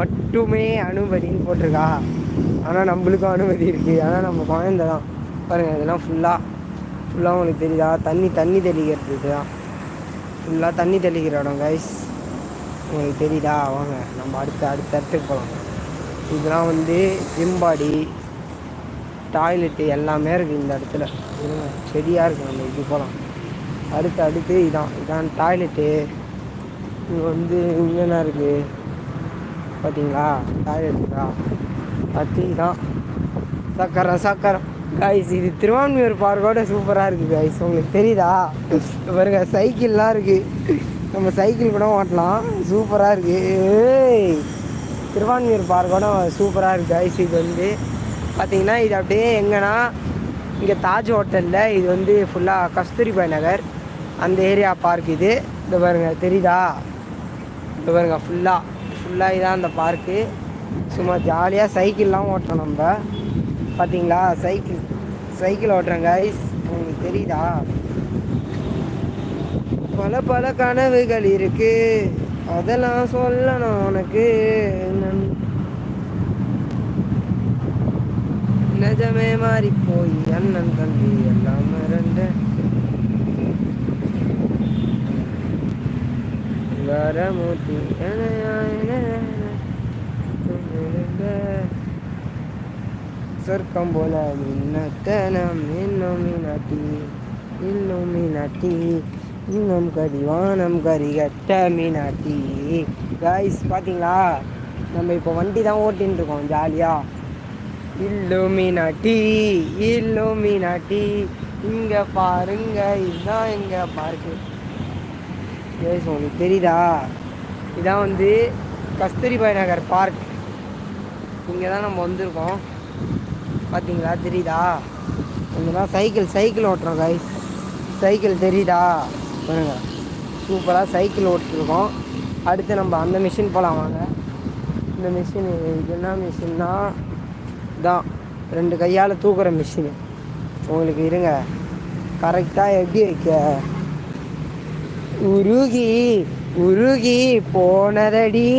மட்டுமே அனுமதின்னு போட்டிருக்கா. ஆனால் நம்மளுக்கும் அனுமதி இருக்குது ஆனால் நம்ம குழந்த தான். பாருங்கள் இதெல்லாம் ஃபுல்லாக ஃபுல்லாக உங்களுக்கு தெரியுதா? தண்ணி தண்ணி தெளிக்கிறது இதுதான் ஃபுல்லாக தண்ணி தெளிக்கிற இடம் கைஸ் உங்களுக்கு தெரியுதா? வாங்க நம்ம அடுத்த அடுத்த இடத்துக்கு போகலாம் இதெல்லாம் வந்து ஜிம்பாடி டாய்லெட்டு எல்லாமே இருக்குது இந்த இடத்துல. செடியாக இருக்குது நம்ம இது போகலாம் அடுத்து அடுத்து இதான். இதான் டாய்லெட்டு இங்கே வந்து இங்கே என்ன இருக்குது பார்த்தீங்களா டாய்லெட்டுக்கா அடுத்து தான் சக்கரம் சக்கரம் கைஸ் இது திருவான்மையூர் பார்க்கோட சூப்பராக இருக்குது கைஸ் உங்களுக்கு தெரியுதா? பாருங்க சைக்கிள்லாம் இருக்குது நம்ம சைக்கிள் கூட ஓட்டலாம். சூப்பராக இருக்குது திருவான்மையூர் பார்க்கோட சூப்பராக இருக்குது காய்ஸ் இது வந்து பார்த்தீங்கன்னா இது அப்படியே எங்கன்னா இங்கே தாஜ் ஹோட்டலில் இது வந்து ஃபுல்லாக கஸ்தூரிபாய் நகர். அந்த ஏரியா பார்க் இது. இந்த பாருங்க தெரியுதா? இந்த பாருங்க ஃபுல்லாக ஃபுல்லாக இதான் அந்த பார்க்கு சும்மா ஜாலியாக சைக்கிள்லாம் ஓட்டுறோம் நம்ம. பார்த்தீங்களா சைக்கிள் சைக்கிள் ஓட்டுறேன் கைஸ் உங்களுக்கு தெரியுதா? பல பல கனவுகள் இருக்கு. அதெல்லாம் சொல்லணும் உனக்கு. நன்- நிஜமே மாறி போய் அண்ணன் தம்பி எல்லாம் மறந்த சுந்தரமூர்த்தி சொர்க்கம் போல மின்னத்தனம் இன்னும் மீனாட்டி இன்னும் மீனாட்டி இன்னும் கடிவானம் கரிகட்ட மீனாட்டி காய்ஸ் பார்த்தீங்களா நம்ம இப்போ வண்டி தான் ஓட்டின்னு இருக்கோம் ஜாலியாக இல்லோ மீனாட்டி இங்க பாருங்க இதுதான் எங்க பார்க்கு ஏஸ் உங்களுக்கு தெரியுதா? இதான் வந்து கஸ்தூரிபாய் நகர் பார்க். இங்கே தான் நம்ம வந்திருக்கோம். பார்த்தீங்களா தெரியுதா? இங்கே தான் சைக்கிள் சைக்கிள் ஓட்டுறோம் கைஸ் சைக்கிள் தெரியுதா? பாருங்க. சூப்பராக சைக்கிள் ஓட்டிருக்கோம் அடுத்து நம்ம அந்த மிஷின் போகலாம் வாங்க. இந்த மிஷின் இது என்ன மிஷின்னா தான் ரெண்டு கையால் தூக்குற மிஷினு உங்களுக்கு இருங்க. கரெக்டாக எப்படி வைக்க உருகி உருகி போனதடி.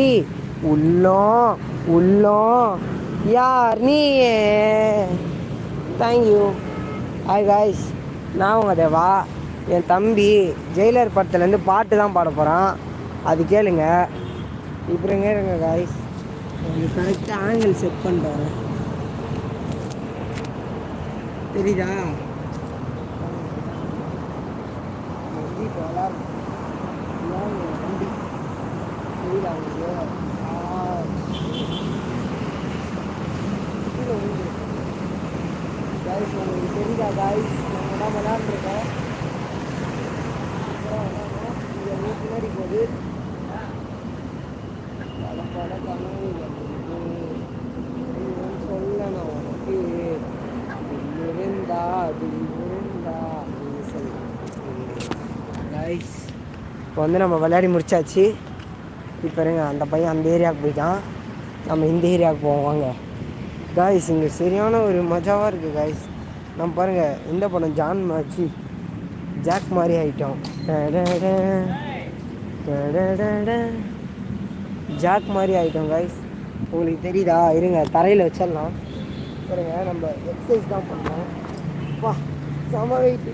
உள்ளோம் உள்ளோம் யார் நீயே? தேங்க்யூ ஹாய் காய்ஸ் நான் உங்கள் தேவா. என் தம்பி ஜெயிலர் படத்துலேருந்து பாட்டு தான் பாட போகிறான் அது கேளுங்க. இப்படிங்க இருங்க காய்ஸ் கரெக்டாக ஆங்கிள் செட் பண்ணுறேன் தெரியுதா வண்டி இப்போ விளாட்றோம் இதான் என் வண்டி தெரியுதா உங்களுக்கு Guys, உங்களுக்கு தெரியுதா காய்ஸ் நம்ம தான் விளாட்ருக்கோம் இங்கே பின்னாடி போகுது பல பல கனவுகள் இருக்கு. இன்னும் சொல்லணும் உனக்கு அப்படின்னு சொல்லி கைஸ் இப்போ வந்து நம்ம விளையாடி முடிச்சாச்சு இப்போ இருங்க அந்த பையன் அந்த ஏரியாவுக்கு போயிட்டான். நம்ம இந்த ஏரியாவுக்கு போவோம் வாங்க. காய்ஸ் இங்கே சரியான ஒரு மஜாவாக இருக்குது காய்ஸ் நம்ம பாருங்கள் இந்த படம் ஜான் மாச்சி ஜாக் மாதிரி ஆகிட்டோம் ஜாக் மாதிரி ஆகிட்டோம் காய்ஸ் உங்களுக்கு தெரியுதா? இருங்க தரையில் வச்சிடலாம். பாருங்க நம்ம எக்ஸசைஸ் தான் பண்ணோம். வா செம வெயிட்டு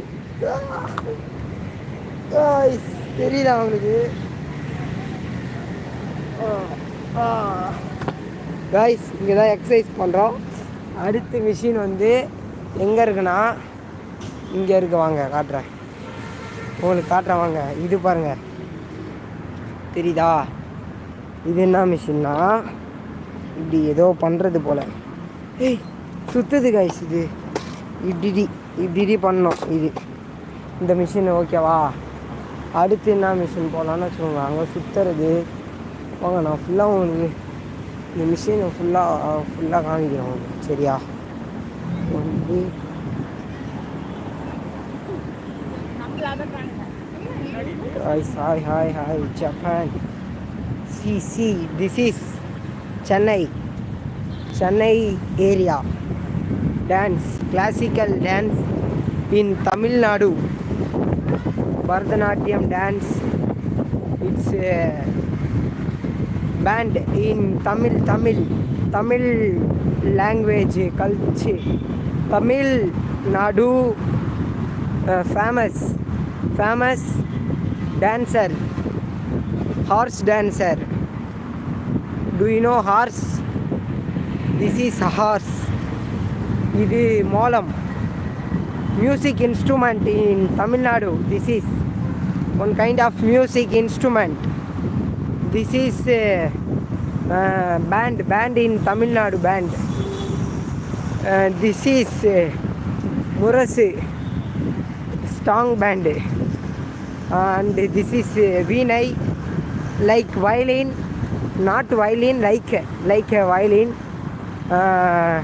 காய்ஸ் தெரியுதா உங்களுக்கு? காய்ஸ் இங்கே தான் எக்ஸசைஸ் பண்ணுறோம் அடுத்த மிஷின் வந்து எங்கே இருக்குன்னா இங்கே இருக்கு வாங்க காட்டுறேன். உங்களுக்கு காட்டுறேன் வாங்க இது பாருங்கள் தெரியுதா? இது என்ன மிஷின்னா இப்படி ஏதோ பண்ணுறது போல். ஏய் சுற்றுது கைஸ் இது. இப்படி இப்படி பண்ணோம் இது. இந்த மிஷின் ஓகேவா? அடுத்து என்ன மிஷின் போகலான்னு வச்சுக்கோங்க அங்கே சுற்றுறது வாங்க நான் ஃபுல்லாக உங்களுக்கு இந்த மிஷினை ஃபுல்லாக ஃபுல்லாக காமிக்கிறேன் உங்களுக்கு சரியா வந்து Guys, hi, hi, hi, Japan. See, see, this is Chennai. Chennai area. Dance, classical dance in Tamil Nadu. Bharatanatyam dance. It's uh, pant in Tamil Tamil Tamil language culture Tamil Nadu famous famous dancer horse dancer do you know horse this is horse இது மோலம் music instrument in Tamil Nadu this is one kind of music instrument this is band band in Tamil Nadu band this is Murasu strong pant and this is veena like violin not violin like like a violin. Uh,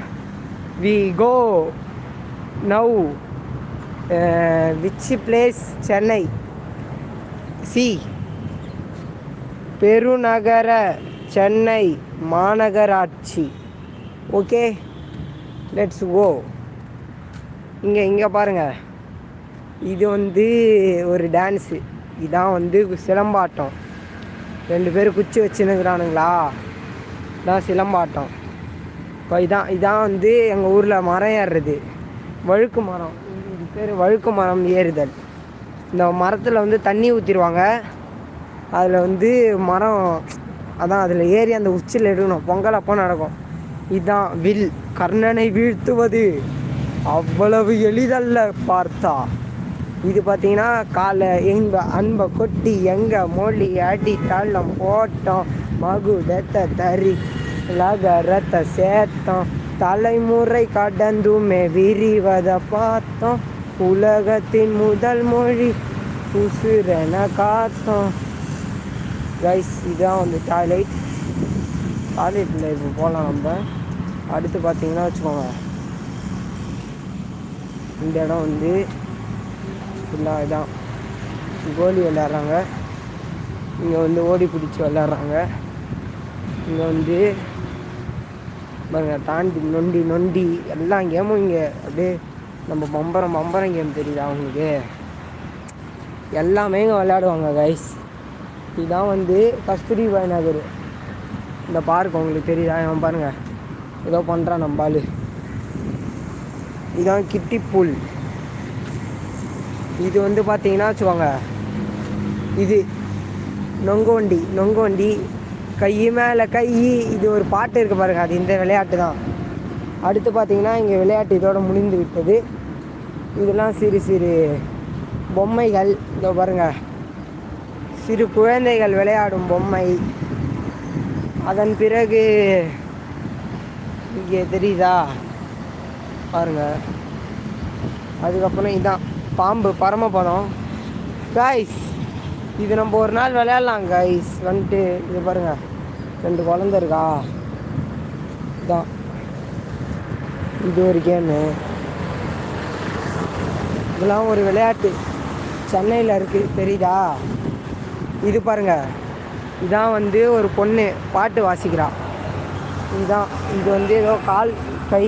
we go now uh, which place? Chennai. See. பெருநகர சென்னை மாநகராட்சி. Okay? Let's go இங்கே இங்கே பாருங்கள் இது வந்து ஒரு dance இதான் வந்து சிலம்பாட்டம். ரெண்டு பேரும் குச்சி வச்சுன்னுக்குறானுங்களா? இதான் சிலம்பாட்டம். இப்போ இதான் இதான் வந்து எங்கள் ஊரில் மரம் ஏறுறது. வழுக்கு மரம். இது பேர் வழுக்கு மரம் ஏறுதல். இந்த மரத்தில் வந்து தண்ணி ஊற்றிடுவாங்க அதில் வந்து மரம் அதான் அதில் ஏறி அந்த உச்சியில் எடுக்கணும். பொங்கல் அப்போ நடக்கும். இதுதான் வில் கர்ணனை வீழ்த்துவது. அவ்வளவு எளிதல்ல பார்த்தா. இது பார்த்தீங்கன்னா காலை எங்க அன்பை கொட்டி எங்கே மொழி அடி தள்ளம் போட்டோம். மகுடத்தை தறி லகரத்தை சேர்த்தோம். தலைமுறை கடந்துமே விரிவதை பார்த்தோம். உலகத்தின் முதல் மொழி உசுரனை காத்தோம். கைஸ் இதுதான் வந்து டாய்லெட் டாய்லெட்டில் இப்போ போகலாம் நம்ம. அடுத்து பார்த்தீங்கன்னா வச்சுக்கோங்க. இந்த இடம் வந்து ஃபுல்லாக இதான். கோலி விளையாடுறாங்க. இங்கே வந்து ஓடி பிடிச்சி விளையாடுறாங்க. இங்கே வந்து பாருங்க தாண்டி நொண்டி நொண்டி எல்லா கேமும் இங்கே அப்படியே நம்ம பம்பரம் பம்பரம் கேம் தெரியுதா அவங்களுக்கு எல்லாமே இங்கே விளையாடுவாங்க கைஸ் இதுதான் வந்து கஸ்தூரிபாய் நகர் இந்த பார்க் உங்களுக்கு தெரியுதா? இவன் பாருங்கள் ஏதோ பண்ணுறான் நம்ம இதுதான் இதான் கிட்டி இது வந்து பார்த்தீங்கன்னா வச்சுக்கோங்க. இது நொங்கோண்டி நொங்கோண்டி. கை மேலே கை. இது ஒரு பாட்டு இருக்குது பாருங்கள் அது இந்த விளையாட்டு தான். அடுத்து பார்த்தீங்கன்னா இங்கே விளையாட்டு இதோட முடிந்து விட்டது. இதெல்லாம் சிறு சிறு பொம்மைகள். இதோ பாருங்கள் சிறு குழந்தைகள் விளையாடும் பொம்மை. அதன் பிறகு இங்கே தெரியுதா? பாருங்க. அதுக்கப்புறம் இதான். பாம்பு பரமபதம். காய்ஸ் இது நம்ம ஒரு நாள் விளையாடலாம் கைஸ் வந்துட்டு இது பாருங்க. ரெண்டு குழந்த இருக்கா? இதான். இது ஒரு கேமு. இதெல்லாம் ஒரு விளையாட்டு. சென்னையில் இருக்குது தெரியுதா? இது பாருங்கள் இதான் வந்து ஒரு பொண்ணு பாட்டு வாசிக்கிறான் இதுதான் இது வந்து ஏதோ கால் கை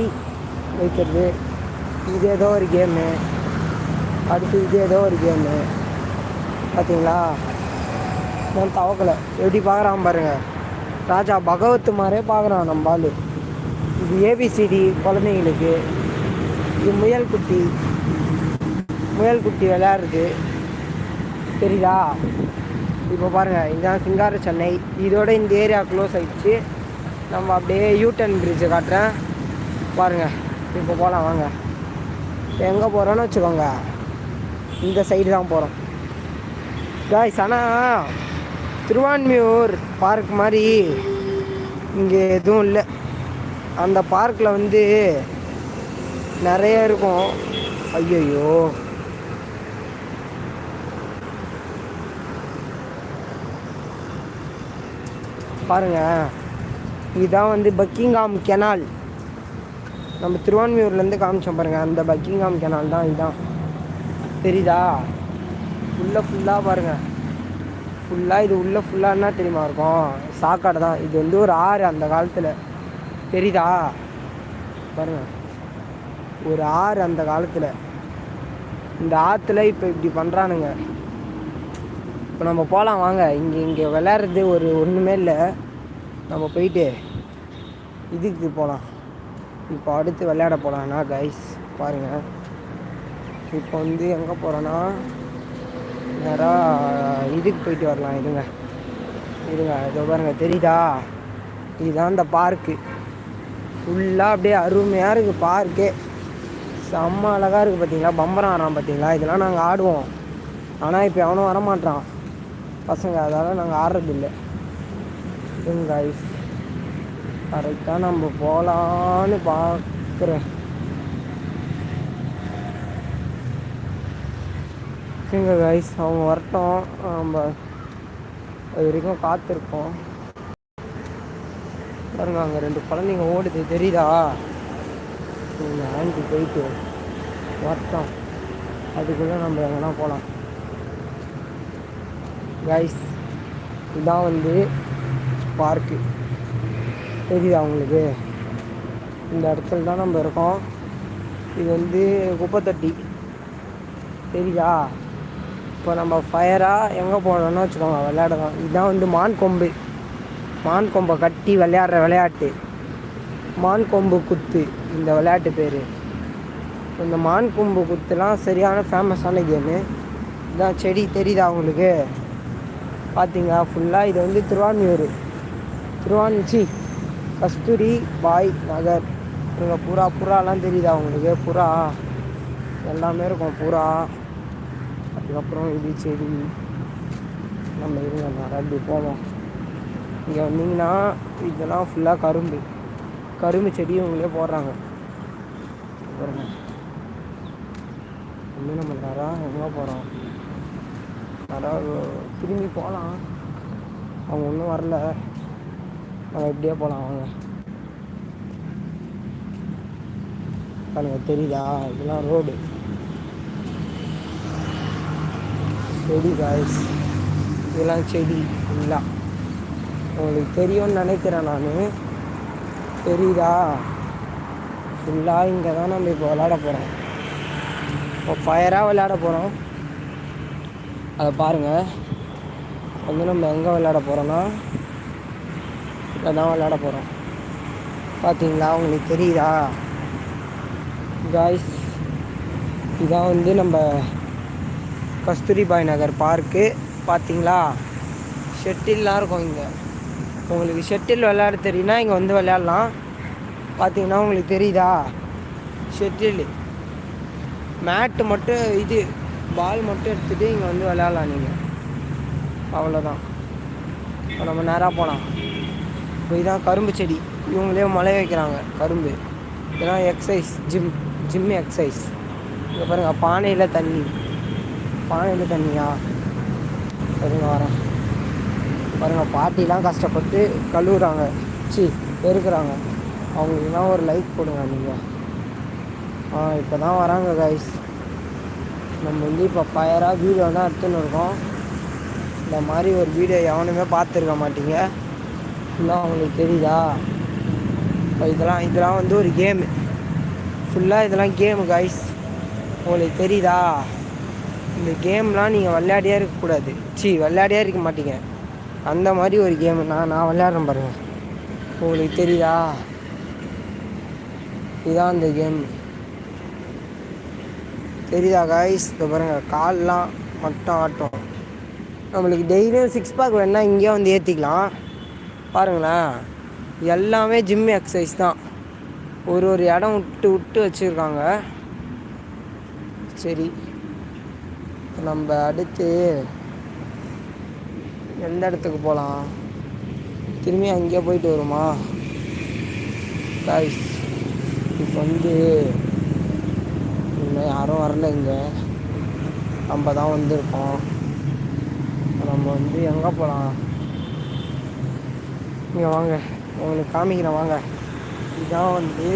வைக்கிறது. இது ஏதோ ஒரு கேமு. அடுத்து இது ஏதோ ஒரு கேமு. பார்த்தீங்களா நான் தவக்கலை. எப்படி பார்க்குறான் பாருங்கள் ராஜா பகவத்து மாதிரியே பார்க்குறான் நம்ம ஆள். இது ஏபிசிடி குழந்தைங்களுக்கு. இது முயல் குட்டி. முயல் குட்டி விளையாடுறது. தெரியுதா? இப்போ பாருங்கள் இதுதான் சிங்கார சென்னை இதோட இந்த ஏரியா க்ளோஸ் ஆகிடுச்சு நம்ம அப்படியே யூட்டன் பிரிட்ஜை காட்டுறேன். பாருங்கள் இப்போ போகலாம் வாங்க. இப்போ எங்கே போகிறோன்னு வச்சுக்கோங்க. இந்த சைடு தான் போகிறோம் காய்ஸ் ஆனால் திருவான்மியூர் பார்க் மாதிரி இங்கே எதுவும் இல்லை. அந்த பார்க்கில் வந்து நிறைய இருக்கும். ஐயையோ. பாருங்கள் இதுதான் வந்து பக்கிங்காம் கெனால். நம்ம திருவான்மியூர்லேருந்து காமிச்சோம் பாருங்கள் அந்த பக்கிங்காம் கெனால் தான் இதுதான் தெரியுதா? உள்ளே ஃபுல்லாக பாருங்கள் ஃபுல்லாக இது உள்ளே ஃபுல்லாக என்ன தெரியுமா இருக்கும்? சாக்காடு தான். இது வந்து ஒரு ஆறு அந்த காலத்தில். தெரியுதா? பாருங்கள் ஒரு ஆறு அந்த காலத்தில். இந்த ஆற்றுல இப்போ இப்படி பண்ணுறானுங்க இப்போ நம்ம போகலாம் வாங்க. இங்கே இங்கே விளையாடுறது ஒரு ஒன்றுமே இல்லை. நம்ம போயிட்டு இதுக்கு போகலாம். இப்போ அடுத்து விளையாட போகலான்னா கைஸ் பாருங்கள் இப்போ வந்து எங்கே போகிறோன்னா நேராக இதுக்கு போயிட்டு வரலாம். இருங்க. இருங்க. இதோ பாருங்க தெரியுதா? இதுதான் இந்த பார்க்கு ஃபுல்லாக அப்படியே அருமையாக இருக்குது பார்க்கே செம்ம அழகாக இருக்குது பார்த்தீங்களா பம்பரம் ஆடுறான் பார்த்தீங்களா இதெல்லாம் நாங்கள் ஆடுவோம். ஆனால் இப்போ எவனும் வரமாட்டான் பசங்க அதால் நாங்கள் ஆடுறதில்லை இருங்க கரெக்டாக நம்ம போகலான்னு பார்க்குறேன் சரிங்க கைஸ் அவங்க வரட்டும். நம்ம அது வரைக்கும் காத்திருப்போம். பாருங்க அங்கே ரெண்டு குழந்தைங்க ஓடுது. தெரியுதா? நீங்கள் ஆண்டி போயிட்டு வரட்டும். அதுக்குள்ளே நம்ம எங்கன்னா போகலாம் கைஸ் இதான் வந்து பார்க்கு தெரியுதா உங்களுக்கு? இந்த இடத்துல தான் நம்ம இருக்கோம். இது வந்து குப்பைத்தொட்டி. தெரியுதா? இப்போ நம்ம ஃபயராக எங்கே போனோம்னு வச்சுக்கோங்க விளையாடலாம். இதுதான் வந்து மான் கொம்பு. மான் கொம்பை கட்டி விளையாடுற விளையாட்டு. மான் கொம்பு குத்து இந்த விளையாட்டு பேர். இந்த மான் கொம்பு குத்துலாம் சரியான ஃபேமஸான கேமு இதான் செடி தெரியுதா அவங்களுக்கு பார்த்தீங்க ஃபுல்லாக இது வந்து திருவான்மியூர். திருவான்மிச்சி கஸ்தூரி பாய் நகர். இங்கே புறா புறாலாம் தெரியுதா உங்களுக்கு? புறா எல்லாமே இருக்கும் புறா அதுக்கப்புறம் இது செடி நம்ம இருங்க நடந்து போவோம். இங்கே வந்தீங்கன்னா இதெல்லாம் ஃபுல்லாக கரும்பு. கரும்பு செடி இவங்களே போடுறாங்க. பாருங்க. இன்னும் நம்ம நேரம் எங்கே போகிறோம் நிறையா திரும்பி போகலாம். அவங்க ஒன்றும் வரல. நம்ம இப்படியே போகலாம் அவங்க பாருங்க தெரியுதா? இதெல்லாம் ரோடு செடி காய்ஸ் இதெல்லாம் செடி ஃபுல்லாக உங்களுக்கு தெரியும்னு நினைக்கிறேன் நான். தெரியுதா? ஃபுல்லாக இங்கே தான் நம்ம இப்போ விளையாட போகிறோம் இப்போ ஃபயராக விளையாட போகிறோம் அதை பாருங்கள் வந்து நம்ம எங்கே விளையாட போகிறோன்னா இங்கே தான் விளையாட போகிறோம் பார்த்தீங்களா உங்களுக்கு தெரியுதா? காய்ஸ் இதான் வந்து நம்ம கஸ்தூரிபாய் நகர் பார்க்கு. பார்த்தீங்களா ஷெட்டில்லாம் இருக்கும் இங்கே. உங்களுக்கு ஷெட்டில் விளையாட தெரியும்னா இங்கே வந்து விளையாடலாம். பார்த்தீங்கன்னா உங்களுக்கு தெரியுதா? ஷெட்டில் மேட்டு மட்டும் இது பால் மட்டும் எடுத்துகிட்டு இங்கே வந்து விளையாடலாம் நீங்கள் அவ்வளோதான் இப்போ நம்ம நேராக போகலாம் இப்போ இதான் கரும்பு செடி. இவங்களே மழை வைக்கிறாங்க கரும்பு. இதெல்லாம் எக்ஸசைஸ் ஜிம் ஜிம் எக்ஸசைஸ் இங்கே பாருங்கள் பானையில் தண்ணி. பானையில் தண்ணியா? சரிங்க வரேன். பாருங்கள் பாட்டிலாம் கஷ்டப்பட்டு கழுவுறாங்க. சி பெருக்கிறாங்க. அவங்களுக்குலாம் ஒரு லைக் கொடுங்க நீங்கள் ஆ இப்போ தான் வராங்க கைஸ் நம்ம வந்து இப்போ ஃபயராக வீடியோ தான் எடுத்துன்னு இருக்கோம். இந்த மாதிரி ஒரு வீடியோ எவனுமே பார்த்துருக்க மாட்டீங்க. ஃபுல்லாக அவங்களுக்கு தெரியுதா? இப்போ இதெல்லாம் இதெல்லாம் வந்து ஒரு கேமு ஃபுல்லாக இதெல்லாம் கேமு கைஸ் உங்களுக்கு தெரியுதா? இந்த கேம்லாம் நீங்கள் விளையாடியே இருக்கக்கூடாது சி விளையாடியே இருக்க மாட்டீங்க. அந்த மாதிரி ஒரு கேம் நான் நான் விளையாடுறேன் பாருங்க. உங்களுக்கு தெரியுதா? இதுதான் அந்த கேம் தெரியுதா காய்ஸ் இந்த பாருங்கள் கால்லாம் மட்டும் ஆட்டும். நம்மளுக்கு டெய்லியும் சிக்ஸ் பேக் வேணால் இங்கேயே வந்து ஏற்றிக்கலாம் பாருங்களேன். எல்லாமே ஜிம் எக்ஸசைஸ் தான். ஒரு ஒரு இடம் விட்டு விட்டு வச்சுருக்காங்க. சரி. நம்ம அடுத்து எந்த இடத்துக்கு போகலாம் திரும்பி அங்கேயே போயிட்டு வருமா? காய்ஸ் இப்போ வந்து இன்னும் யாரும் வரல இங்கே. நம்ம தான் வந்திருக்கோம். நம்ம வந்து எங்கே போகலாம் இங்கே வாங்க. உங்களுக்கு காமிக்கிறேன் வாங்க. இதான் வந்து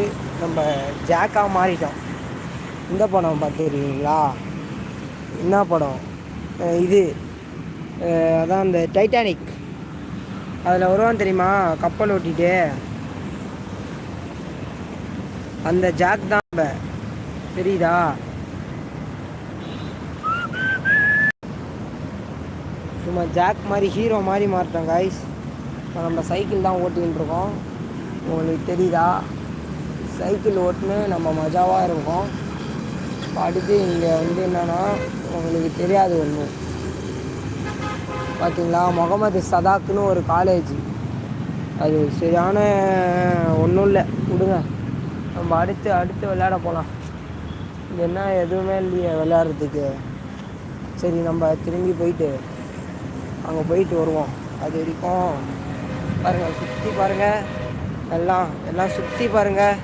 நம்ம ஜாக்காக மாறிட்டோம். இந்த படம் பார்த்துருக்கீங்களா என்ன படம்? இது. அதான் அந்த டைட்டானிக். அதில் வருவான் தெரியுமா? கப்பல் ஓட்டிட்டு. அந்த ஜாக் தான் நம்ம. தெரியுதா? நம்ம ஜாக் மாதிரி ஹீரோ மாதிரி மாறிட்டோம் காய்ஸ் இப்போ நம்ம சைக்கிள் தான் ஓட்டிகிட்டு இருக்கோம். உங்களுக்கு தெரியுதா? சைக்கிள் ஓட்டுன்னு நம்ம மஜாவாக இருக்கோம். இப்போ அடுத்து இங்கே வந்து என்னென்னா உங்களுக்கு தெரியாது ஒன்று பார்த்தீங்களா முகமது சதாக்குன்னு ஒரு காலேஜ் அது சரியான ஒன்றும் இல்லை. விடுங்க. நம்ம அடுத்து அடுத்து விளையாட போகலாம் என்ன எதுவுமே இல்லையே விளையாடுறதுக்கு. சரி நம்ம திரும்பி போயிட்டு அங்கே போயிட்டு வருவோம். அது வரைக்கும் பாருங்கள் சுற்றி பாருங்கள் எல்லாம் எல்லாம் சுற்றி பாருங்கள்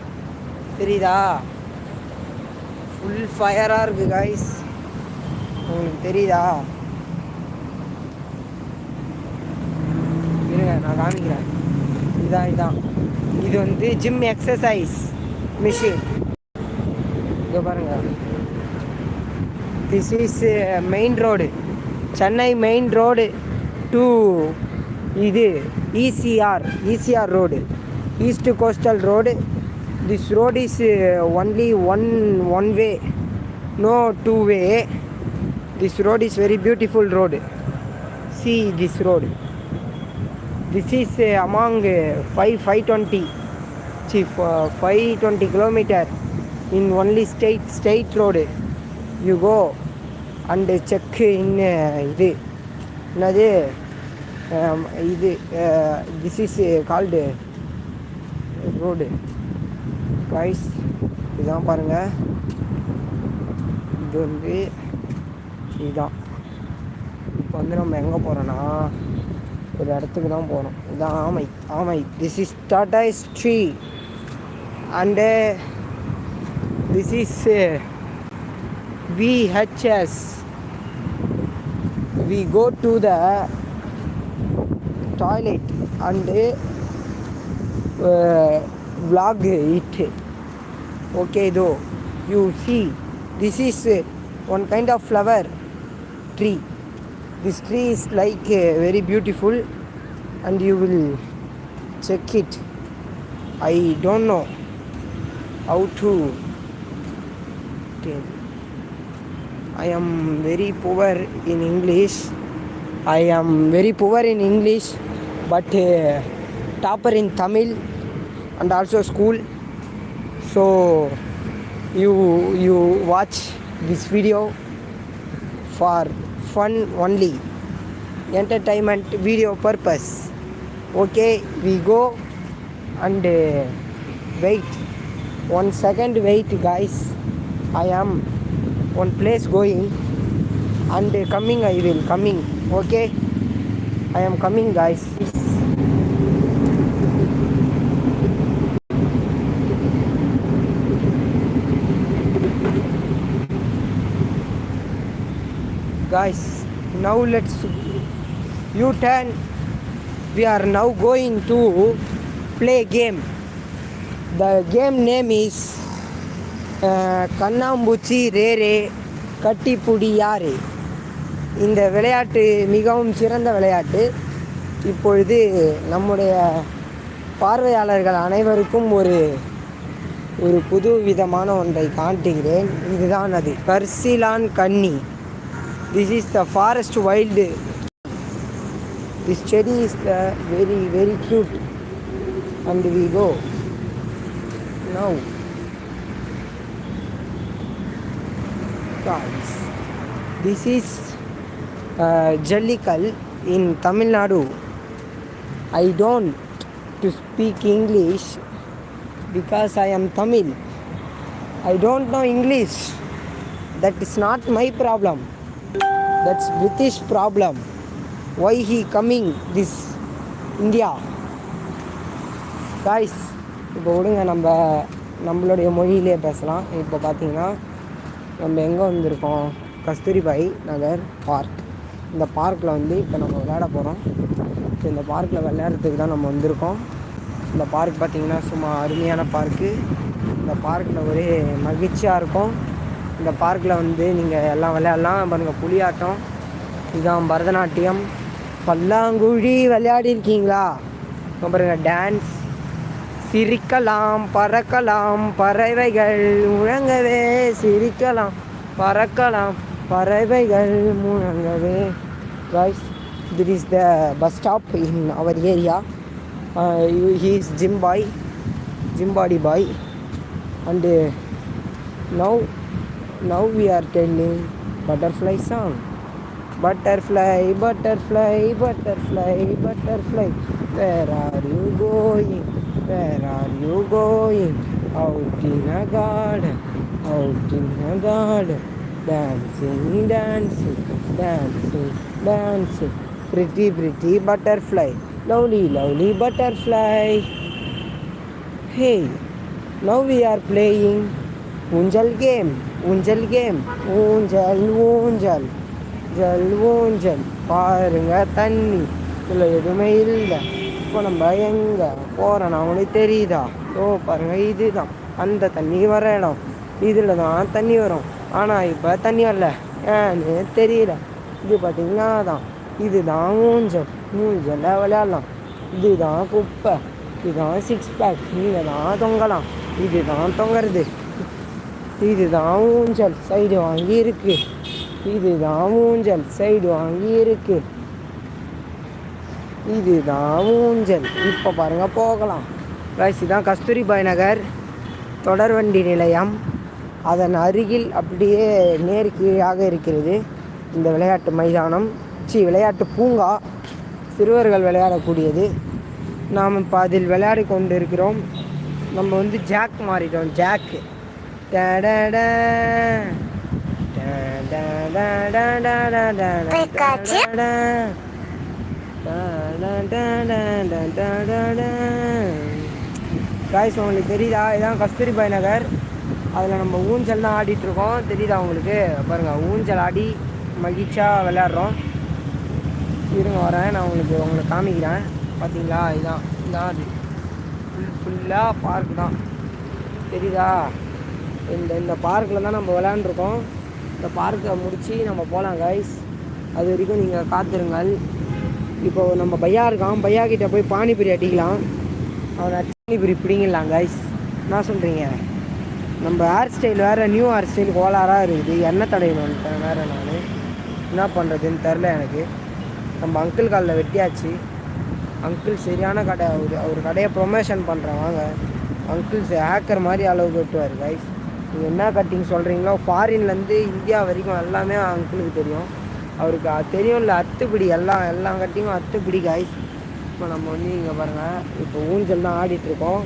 தெரியுதா? ஃபுல் ஃபயராக இருக்குது காய்ஸ் உங்களுக்கு தெரியுதா? இருங்க நான் காமிக்கிறேன். இதுதான் இதுதான் இது வந்து ஜிம் எக்ஸசைஸ் மிஷின் இங்கே பாருங்கள் this is main road Chennai main road to இது ECR ECR road east coastal road this road is only one one way no two way this road is very beautiful road see this road this is among five five twenty see five twenty kilometre in only state state road you go and check in இது என்னது இது this is called road guys இதுதான் பாருங்கள் இது வந்து இதுதான் இப்போ வந்து நம்ம எங்கே போகிறோன்னா ஒரு இடத்துக்கு தான் போகிறோம் இதுதான் ஆமை ஆமை. This is tata tree and this is VHS we go to the toilet and uh, vlog it. Okay, though, you see, this is uh, one kind of flower tree. This tree is like uh, very beautiful, and you will check it. I don't know how to tell. I am very poor in English i am very poor in english but uh, topper in tamil and also school. So you you watch this video for fun only entertainment video purpose. Okay we go and uh, wait. One second wait guys. I am one place going and uh, coming i will coming Okay. I am coming guys. Guys, now let's U-turn. We are now going to play game. The game name is uh, Kannambuchi Rere Kattipudi Yare. இந்த விளையாட்டு மிகவும் சிறந்த விளையாட்டு. இப்பொழுது நம்முடைய பார்வையாளர்கள் அனைவருக்கும் ஒரு ஒரு புது விதமான ஒன்றை காட்டுகிறேன். இதுதான் அது. பர்சிலான் கன்னி. This is the forest wild this செடி is the very very cute and we go now. Guys, this is ஜல்லிக்கல் in Tamil Nadu I don't to speak English because I am Tamil I don't know English that is not my problem that's British problem why he coming this India guys இப்போ விடுங்க நம்ம நம்மளுடைய மொழியிலே பேசலாம் இப்போ பார்த்தீங்கன்னா நம்ம எங்கே வந்திருக்கோம் கஸ்தூரிபாய் நகர் பார்க் இந்த பார்க்கில் வந்து இப்போ நம்ம விளையாட போகிறோம். ஸோ இந்த பார்க்கில் விளையாடுறதுக்கு தான் நம்ம வந்திருக்கோம். இந்த பார்க் பார்த்திங்கன்னா சும்மா அருமையான பார்க்கு. இந்த பார்க்கில் ஒரே மகிழ்ச்சியாக இருக்கும். இந்த பார்க்கில் வந்து நீங்கள் எல்லாம் விளையாடலாம். பாருங்கள் புலியாட்டம். இதுதான் பரதநாட்டியம். பல்லாங்குழி விளையாடிருக்கீங்களா? பாருங்கள் டான்ஸ் சிரிக்கலாம் பறக்கலாம் பறவைகள் முழங்கவே. சிரிக்கலாம் பறக்கலாம் பறவைகள் முழங்கவே. guys there is the bus stop in our area. Uh, he is gym boy gym body boy. And uh, now now we are telling butterfly song. Butterfly butterfly butterfly butterfly. Where are you going? Where are you going? Out in a garden out in a garden. Dancing dancing dancing. Dance pretty pretty butterfly lovely lovely butterfly hey now we are playing oonjal game oonjal game oonjal oonjal Jal ஊஞ்சல் பாருங்க தண்ணி. இதில் எதுவுமே இல்லை. இப்போ நம்ம எங்கே போகிறோம் அவனுக்கு தெரியுதா? ஓ பாருங்க இதுதான். அந்த தண்ணி வர இடம். இதில் தான் தண்ணி வரும். ஆனால் இப்போ தண்ணி வரல. ஏன்னு தெரியல. இது பார்த்தீங்கன்னா தான் இதுதான் ஊஞ்சல். ஊஞ்சலில் விளையாடலாம். இதுதான் குப்பை. இதுதான் சிக்ஸ் பேக் நீங்கள் தான் தொங்கலாம். இதுதான் தொங்குறது. இதுதான் ஊஞ்சல். சைடு வாங்கி இருக்குது இதுதான் ஊஞ்சல். சைடு வாங்கி இது இதுதான் ஊஞ்சல். இப்போ பாருங்க போகலாம். ரைஸ் இதுதான் கஸ்தூரிபாய் நகர். தொடர்வண்டி நிலையம். அதன் அருகில் அப்படியே நேர்கீழாக இருக்கிறது. இந்த விளையாட்டு மைதானம் சி விளையாட்டு பூங்கா சிறுவர்கள் விளையாடக்கூடியது நாம் இப்போ அதில் விளையாடி கொண்டு இருக்கிறோம் நம்ம வந்து ஜாக் மாறிட்டோம் ஜாக்கு டட காய்ஸ் உங்களுக்கு தெரியுதா இதான் கஸ்தூரிபாய் நகர் அதில் நம்ம ஊஞ்சல் தான் ஆடிட்டுருக்கோம் தெரியுதா உங்களுக்கு பாருங்கள் ஊஞ்சல் ஆடி மகிழ்ச்சியாக விளையாடுறோம். இருங்க வரேன் நான் உங்களுக்கு உங்களை காமிக்கிறேன். பார்த்தீங்களா இதுதான் இதான் அது. ஃபுல் ஃபுல்லாக பார்க் தான். தெரியுதா? இந்த இந்த பார்க்கில் தான் நம்ம விளையாண்டுருக்கோம். இந்த பார்க்கை முடித்து நம்ம போகலாம் கைஸ் அது வரைக்கும் நீங்கள் காத்திருங்கள். இப்போ நம்ம பையா இருக்கான். பையா கிட்டே போய் பானிபூரி அடிக்கலாம். அவனை பானிபூரி பிடிங்கலாம் கைஸ் என்ன சொல்கிறீங்க நம்ம ஹேர் ஸ்டைல் வேறு நியூ ஹேர் ஸ்டைல் கோளாராக இருக்குது. எண்ணெய் தடையணும்? வேறு நான். என்ன பண்ணுறதுன்னு தெரில எனக்கு. நம்ம அங்கிள் காலில் வெட்டியாச்சு. அங்கிள் சரியான கடை அவர் அவர் கடையை ப்ரொமோஷன் பண்ணுறேன் வாங்க. அங்கிள் ஹேக்கர் மாதிரி அளவு கட்டுவார் கைஸ் நீங்கள் என்ன கட்டிங் சொல்கிறீங்களோ ஃபாரின்லேருந்து இந்தியா வரைக்கும் எல்லாமே அங்கிளுக்கு தெரியும். அவருக்கு தெரியும்ல அத்துப்பிடி எல்லாம் எல்லா கட்டிங்கும் அத்துப்பிடி காய்ஸ் இப்போ நம்ம வந்து இங்கே பாருங்கள் இப்போ ஊஞ்சல் தான் ஆடிட்டுருக்கோம்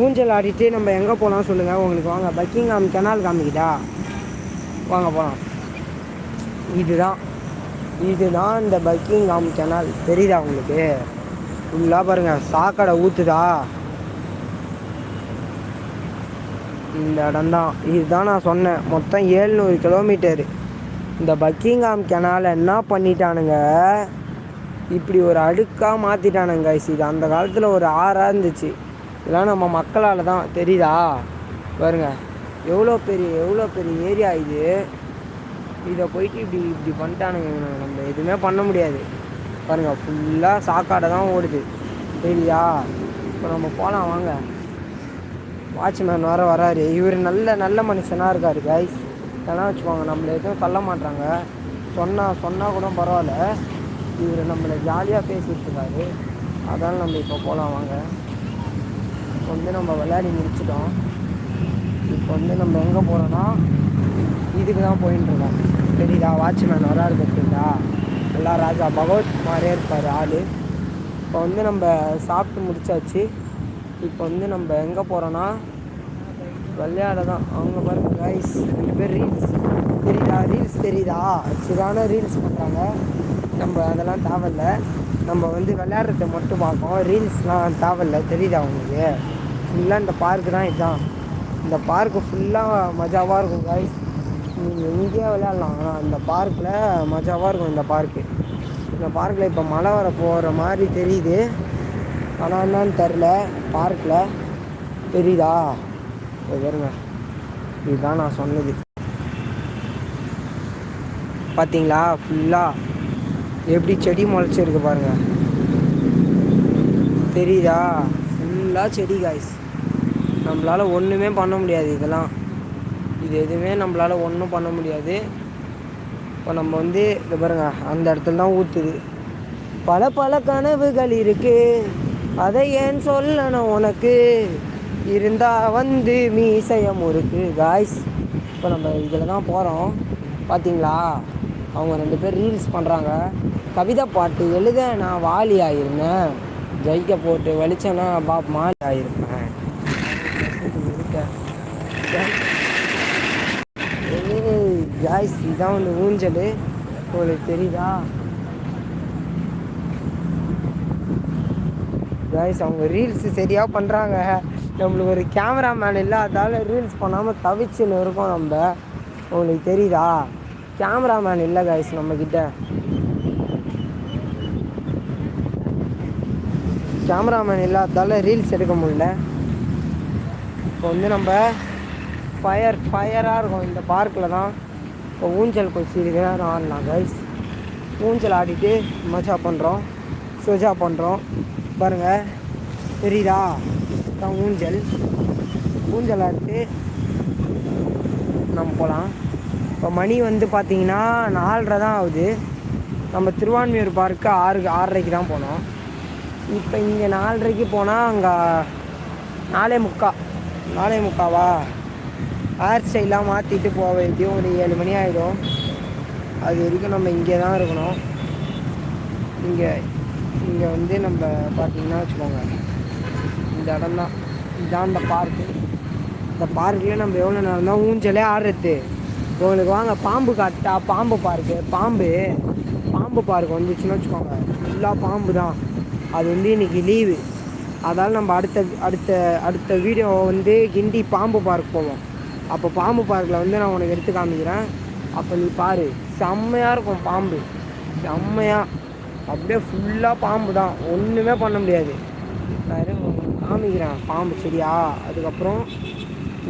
ஊஞ்சல் ஆடிட்டு நம்ம எங்கே போகலாம் சொல்லுங்கள் உங்களுக்கு வாங்க. பக்கிங்ஹாம் கெனால் காமிக்கிட்டா வாங்க போகலாம் இதுதான். இதுதான் இந்த பக்கிங்ஹாம் கெனால் தெரியுதா உங்களுக்கு? ஃபுல்லாக பாருங்கள் சாக்கடை ஊற்றுதா இந்த இடம் தான் இதுதான் நான் சொன்னேன். மொத்தம் ஏழ்நூறு கிலோமீட்டரு இந்த பக்கிங்காம் கெனால் என்ன பண்ணிட்டானுங்க? இப்படி ஒரு அடுக்காக மாற்றிட்டானுங்க இது அந்த காலத்தில் ஒரு ஆறாக இருந்துச்சு. இதெல்லாம் நம்ம மக்களால் தான். தெரியுதா? பாருங்க. எவ்வளோ பெரிய எவ்வளோ பெரிய ஏரியா இது. இதை போயிட்டு இப்படி இப்படி பண்ணிட்டானுங்க நம்ம எதுவுமே பண்ண முடியாது. பாருங்கள் ஃபுல்லாக சாக்காடை தான் ஓடுது. சரியா? இப்போ நம்ம போகலாம் வாங்க. வாட்ச்மேன் வர வராரு. இவர் நல்ல நல்ல மனுஷனாக இருக்கார் கைஸ் ஏன்னா வச்சுக்கோங்க நம்மளை எதுவும் சொல்ல மாட்டாங்க. சொன்னால் சொன்னால் கூட பரவாயில்ல. இவர் நம்மளை ஜாலியாக பேசிகிட்டு இருக்காரு. அதனால் நம்ம இப்போ போகலாம் வாங்க. இப்போ வந்து நம்ம விளையாடி முடிச்சிட்டோம். இப்போ வந்து நம்ம எங்கே போகிறோன்னா இதுக்கு தான் போயின்ட்டுருக்கோம் தெரியுதா? வாட்ச்மேன் வராரு பார்த்தீங்களா நல்லா ராஜா பகவத் மாதிரியே இருப்பார் ஆள். இப்போ வந்து நம்ம சாப்பிட்டு முடிச்சாச்சு. இப்போ வந்து நம்ம எங்கே போகிறோன்னா விளையாட தான் அவங்க பாருங்க கைஸ் ரெண்டு பேர் ரீல்ஸ் தெரியுதா? ரீல்ஸ் தெரியுதா? சரியான ரீல்ஸ் பண்ணுறாங்க நம்ம அதெல்லாம் தேவையில்ல. நம்ம வந்து விளையாடுறத மட்டும் பார்ப்போம். ரீல்ஸ்லாம் தேவையில்ல. தெரியுதா அவங்களுக்கு ஃபுல்லாக இந்த பார்க்கு தான் இதுதான் இந்த பார்க்கு ஃபுல்லாக மஜாவாக இருக்கும் கைஸ் நீங்கள் எங்கேயா விளையாடலாம். ஆனால் அந்த பார்க்கில் மஜாவாக இருக்கும் இந்த பார்க்கு இந்த பார்க்கில் இப்போ மழை வர போகிற மாதிரி தெரியுது. ஆனால் என்னன்னு தெரில பார்க்கில் தெரியுதா? வருங்க இதுதான் நான் சொன்னது. பார்த்தீங்களா ஃபுல்லாக எப்படி செடி முளைச்சிருக்கு பாருங்க. தெரியுதா? ஃபுல்லாக செடி காய்ஸ் நம்மளால் ஒன்றுமே பண்ண முடியாது இதெல்லாம். இது எதுவுமே நம்மளால் ஒன்றும் பண்ண முடியாது. இப்போ நம்ம வந்து இதை பாருங்க அந்த இடத்துல தான் ஊற்றுது பல பல கனவுகள் இருக்குது அதை ஏன் சொல்லணும் உனக்கு? இருந்தால் வந்து மீசைய முறுக்கு. காய்ஸ் இப்போ நம்ம இதில் தான் போகிறோம் பார்த்தீங்களா அவங்க ரெண்டு பேர் ரீல்ஸ் பண்ணுறாங்க கவிதை பாட்டு எழுத நான் வாலி ஆயிருந்தேன் ஜெயிக்க போட்டு வெளிச்சேன்னா பாப் மாலி ஆகிருப்பேன் காய்ஸ் இதுதான் வந்து ஊஞ்சல். உங்களுக்கு தெரியுதா? காய்ஸ் அவங்க ரீல்ஸ் சரியாக பண்ணுறாங்க நம்மளுக்கு ஒரு கேமராமேன் இல்லாதால ரீல்ஸ் பண்ணாமல் தவிச்சுன்னு இருக்கோம் நம்ம. உங்களுக்கு தெரியுதா? கேமராமேன் இல்லை காய்ஸ் நம்மக்கிட்ட கேமராமேன் இல்லாததால் ரீல்ஸ் எடுக்க முடியல. இப்போ வந்து நம்ம ஃபயர் ஃபயராக இருக்கும் இந்த பார்க்கில் தான். இப்போ ஊஞ்சல் கொஞ்சம் இது நேரம் ஆடலாம் கைஸ் ஊஞ்சல் ஆடிட்டு மஜா பண்ணுறோம் சுஜா பண்ணுறோம் பாருங்கள் தெரியுதா? தான் ஊஞ்சல். ஊஞ்சல் ஆடிட்டு நம்ம போகலாம் இப்போ மணி வந்து பார்த்தீங்கன்னா நாலரை தான் ஆகுது. நம்ம திருவான்மியூர் பார்க்கு ஆறு ஆறரைக்கு தான் போனோம். இப்போ இங்கே நாலரைக்கு போனால் அங்கே நாலே முக்கா. நாலே முக்காவா? ஹேர் ஸ்டைலாம் மாற்றிட்டு போக வேண்டியும் ஒரு ஏழு மணி ஆகிடும் அது வரைக்கும் நம்ம இங்கே தான் இருக்கணும். இங்கே இங்கே வந்து நம்ம பார்த்தீங்கன்னா வச்சுக்கோங்க. இந்த இடம் தான். இதுதான் இந்த பார்க்கு இந்த பார்க்கில் நம்ம எவ்வளோ நேரம் தான் ஊஞ்சலே ஆடுறது? உங்களுக்கு வாங்க பாம்பு காட்டா பாம்பு பார்க்கு பாம்பு பாம்பு பார்க் வந்துச்சுன்னு வச்சுக்கோங்க. ஃபுல்லாக பாம்பு தான். அது வந்து இன்றைக்கி லீவு அதால் நம்ம அடுத்த அடுத்த அடுத்த வீடியோ வந்து கிண்டி பாம்பு பார்க் போவோம். அப்போ பாம்பு பார்க்கில் வந்து நான் உனக்கு எடுத்து காமிக்கிறேன். அப்போ நீ பாரு செம்மையாக இருக்கும் பாம்பு. செம்மையாக அப்படியே ஃபுல்லாக பாம்பு தான் ஒன்றுமே பண்ண முடியாது. நான் காமிக்கிறேன் பாம்பு சரியா? அதுக்கப்புறம்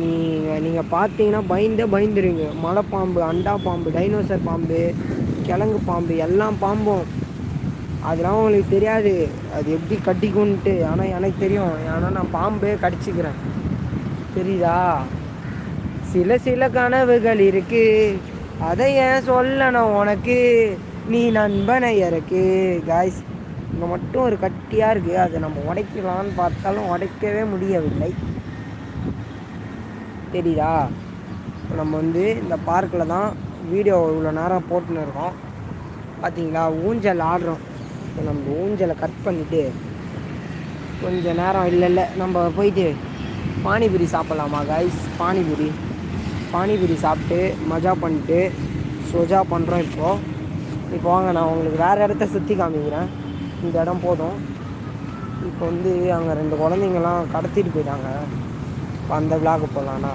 நீங்கள் நீங்கள் பார்த்தீங்கன்னா பயந்தே பயந்துருவீங்க. மலை பாம்பு அண்டா பாம்பு டைனோசர் பாம்பு கிழங்கு பாம்பு எல்லாம் பாம்பும். அதெல்லாம் உங்களுக்கு தெரியாது. அது எப்படி கட்டிக்கும்ன்ட்டு. ஆனால் எனக்கு தெரியும். ஏன்னா நான் பாம்பே கடிச்சிக்கிறேன். தெரியுதா? சில சில கனவுகள் இருக்கு. அதை ஏன் சொல்லணும் உனக்கு? நீ நண்பனை இறக்கு. காய்ஸ் இங்கே மட்டும் ஒரு கட்டியாக இருக்குது அதை நம்ம உடைக்கலான்னு பார்த்தாலும் உடைக்கவே முடியவில்லை. தெரியுதா? நம்ம வந்து இந்த பார்க்கில் தான் வீடியோ இவ்வளோ நேரம் போட்டுன்னு இருக்கோம். பார்த்தீங்களா ஊஞ்சல் ஆடுறோம். இப்போ நம்ம ஊஞ்சலை கட் பண்ணிவிட்டு கொஞ்சம் நேரம் இல்லை இல்லை நம்ம போயிட்டு பானிபூரி சாப்பிட்லாமா காய்ஸ் பானிபூரி. பானிபூரி சாப்பிட்டு மஜா பண்ணிட்டு சொஜா பண்ணுறோம் இப்போது இப்போ வாங்க நான் உங்களுக்கு வேறு இடத்த சுற்றி காமிக்கிறேன். இந்த இடம் போதும். இப்போ வந்து அங்கே ரெண்டு குழந்தைங்கள்லாம் கடத்திட்டு போயிட்டாங்க. இப்போ அந்த விழாக்கு போகலாண்ணா